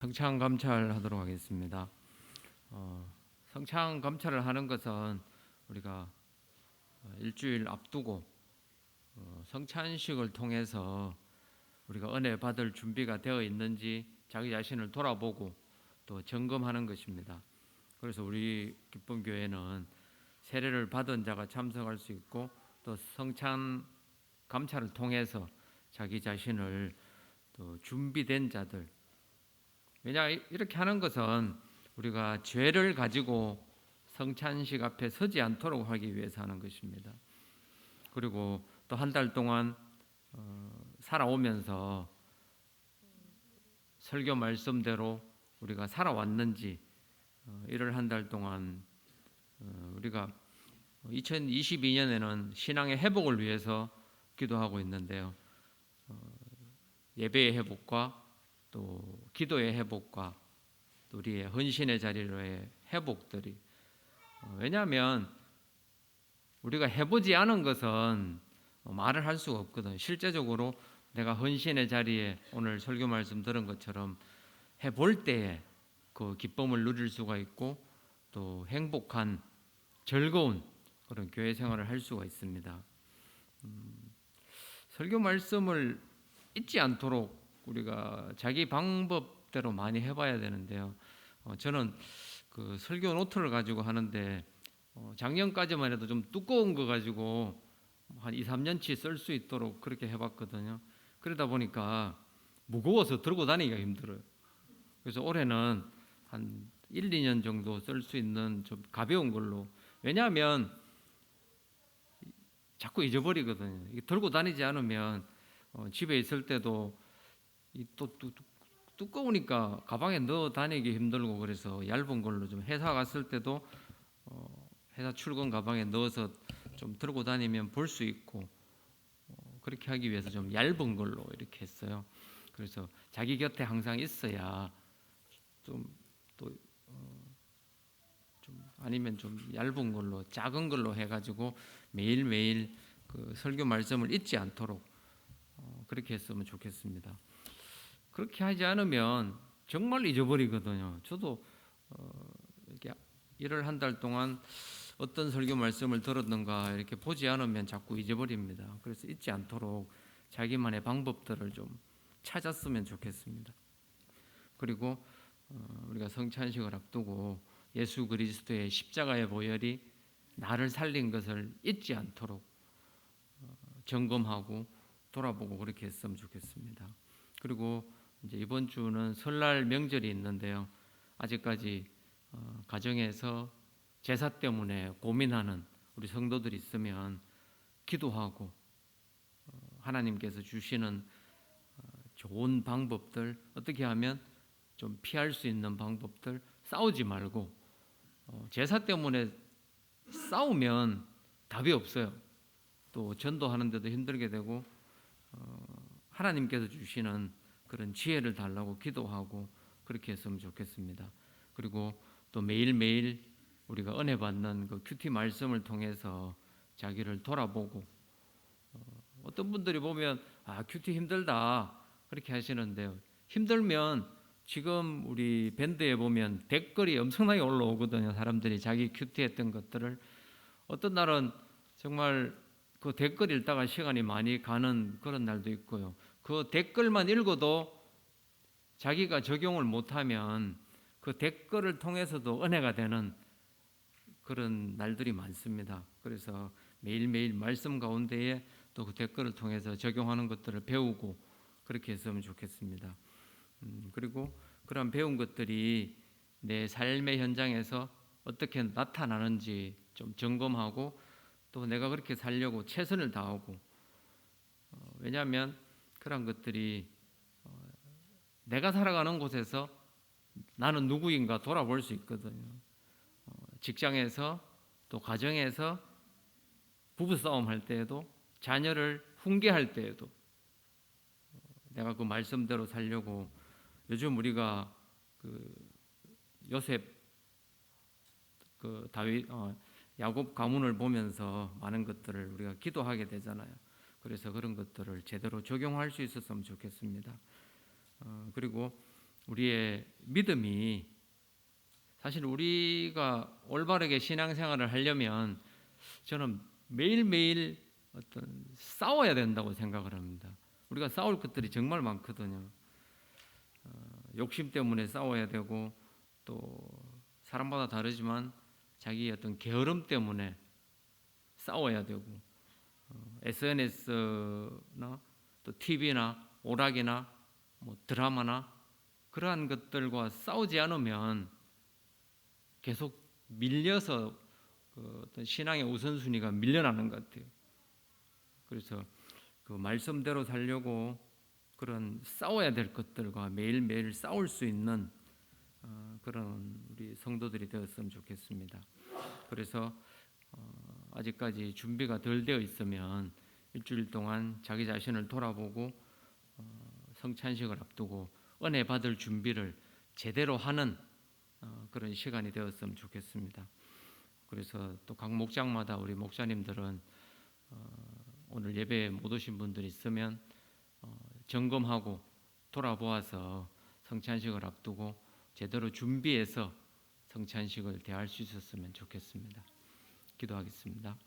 성창 감찰하도록 하겠습니다. 어, 성창 감찰을 하는 것은 우리가 어, 일주일 앞두고 어, 성찬식을 통해서 우리가 은혜 받을 준비가 되어 있는지 자기 자신을 돌아보고 또 점검하는 것입니다. 그래서 우리 기쁨 교회는 세례를 받은 자가 참석할 수 있고 또 성찬 감찰을 통해서 자기 자신을 또 준비된 자들 왜냐 이렇게 하는 것은 우리가 죄를 가지고 성찬식 앞에 서지 않도록 하기 위해서 하는 것입니다. 그리고 또 한 달 동안 어, 살아오면서 설교 말씀대로 우리가 살아왔는지 어, 이를 한 달 동안 어, 우리가 2022년에는 신앙의 회복을 위해서 기도하고 있는데요. 어, 예배의 회복과 또 기도의 회복과 또 우리의 헌신의 자리로의 회복들이 어, 왜냐하면 우리가 해보지 않은 것은 말을 할 수가 없거든. 실제적으로 내가 헌신의 자리에 오늘 설교 말씀 들은 것처럼 해볼 때에 그 기쁨을 누릴 수가 있고 또 행복한 즐거운 그런 교회 생활을 할 수가 있습니다. 음, 설교 말씀을 잊지 않도록 우리가 자기 방법대로 많이 해봐야 되는데요. 어, 저는 그 설교 노트를 가지고 하는데 어, 작년까지만 해도 좀 두꺼운 거 가지고 한 2, 3년치 쓸 수 있도록 그렇게 해봤거든요. 그러다 보니까 무거워서 들고 다니기가 힘들어요. 그래서 올해는 한 1, 2년 정도 쓸 수 있는 좀 가벼운 걸로 왜냐하면 자꾸 잊어버리거든요. 들고 다니지 않으면 어, 집에 있을 때도 또 두꺼우니까 가방에 넣어 다니기 힘들고 그래서 얇은 걸로 좀 회사 갔을 때도 어, 회사 출근 가방에 넣어서 좀 들고 다니면 볼 수 있고 어, 그렇게 하기 위해서 좀 얇은 걸로 이렇게 했어요. 그래서 자기 곁에 항상 있어야 좀또 어, 좀 아니면 좀 얇은 걸로 작은 걸로 해가지고 매일 매일 그 설교 말씀을 잊지 않도록 어, 그렇게 했으면 좋겠습니다. 그렇게 하지 않으면 정말 잊어버리거든요. 저도 어, 이렇게 일을 한 달 동안 어떤 설교 말씀을 들었는가 이렇게 보지 않으면 자꾸 잊어버립니다. 그래서 잊지 않도록 자기만의 방법들을 좀 찾았으면 좋겠습니다. 그리고 어, 우리가 성찬식을 앞두고 예수 그리스도의 십자가의 보혈이 나를 살린 것을 잊지 않도록 어, 점검하고 돌아보고 그렇게 했으면 좋겠습니다. 그리고 이제 이번 주는 설날 명절이 있는데요. 아직까지 어, 가정에서 제사 때문에 고민하는 우리 성도들이 있으면 기도하고 어, 하나님께서 주시는 어, 좋은 방법들 어떻게 하면 좀 피할 수 있는 방법들 싸우지 말고 어, 제사 때문에 싸우면 답이 없어요. 또 전도하는데도 힘들게 되고 어, 하나님께서 주시는 그런 지혜를 달라고 기도하고 그렇게 했으면 좋겠습니다. 그리고 또 매일매일 우리가 은혜 받는 그 큐티 말씀을 통해서 자기를 돌아보고 어, 떤 분들이 보면 아 큐티 힘들다 그렇게 하시는데요. 힘들면 지금 우리 밴드에 보면 댓글이 엄청나게 올라오거든요. 사람들이 자기 큐티 했던 것들을 어떤 날은 정말 그 댓글 읽다가 시간이 많이 가는 그런 날도 있고요. 그 댓글만 읽어도 자기가 적용을 못하면 그 댓글을 통해서도 은혜가 되는 그런 날들이 많습니다. 그래서 매일매일 말씀 가운데에 또 그 댓글을 통해서 적용하는 것들을 배우고 그렇게 했으면 좋겠습니다. 음, 그리고 그런 배운 것들이 내 삶의 현장에서 어떻게 나타나는지 좀 점검하고 또 내가 그렇게 살려고 최선을 다하고 어, 왜냐하면 그런 것들이 어, 내가 살아가는 곳에서 나는 누구인가 돌아볼 수 있거든요. 어, 직장에서 또 가정에서 부부 싸움 할 때에도 자녀를 훈계할 때에도 어, 내가 그 말씀대로 살려고 요즘 우리가 그 요셉 그 다윗 어, 야곱 가문을 보면서 많은 것들을 우리가 기도하게 되잖아요. 그래서 그런 것들을 제대로 적용할 수 있었으면 좋겠습니다. 어, 그리고 우리의 믿음이 사실 우리가 올바르게 신앙생활을 하려면 저는 매일매일 어떤 싸워야 된다고 생각을 합니다. 우리가 싸울 것들이 정말 많거든요. 어, 욕심 때문에 싸워야 되고 또 사람마다 다르지만 자기 어떤 게으름 때문에 싸워야 되고 어, SNS나 또 TV나 오락이나 뭐 드라마나 그러한 것들과 싸우지 않으면 계속 밀려서 그 어떤 신앙의 우선순위가 밀려나는 것 같아요. 그래서 그 말씀대로 살려고 그런 싸워야 될 것들과 매일매일 싸울 수 있는 어, 그런 우리 성도들이 되었으면 좋겠습니다. 그래서 어, 아직까지 준비가 덜 되어 있으면 일주일 동안 자기 자신을 돌아보고 어, 성찬식을 앞두고 은혜 받을 준비를 제대로 하는 어, 그런 시간이 되었으면 좋겠습니다. 그래서 또 각 목장마다 우리 목사님들은 어, 오늘 예배에 못 오신 분들 있으면 어, 점검하고 돌아보아서 성찬식을 앞두고 제대로 준비해서 성찬식을 대할 수 있었으면 좋겠습니다. 기도하겠습니다.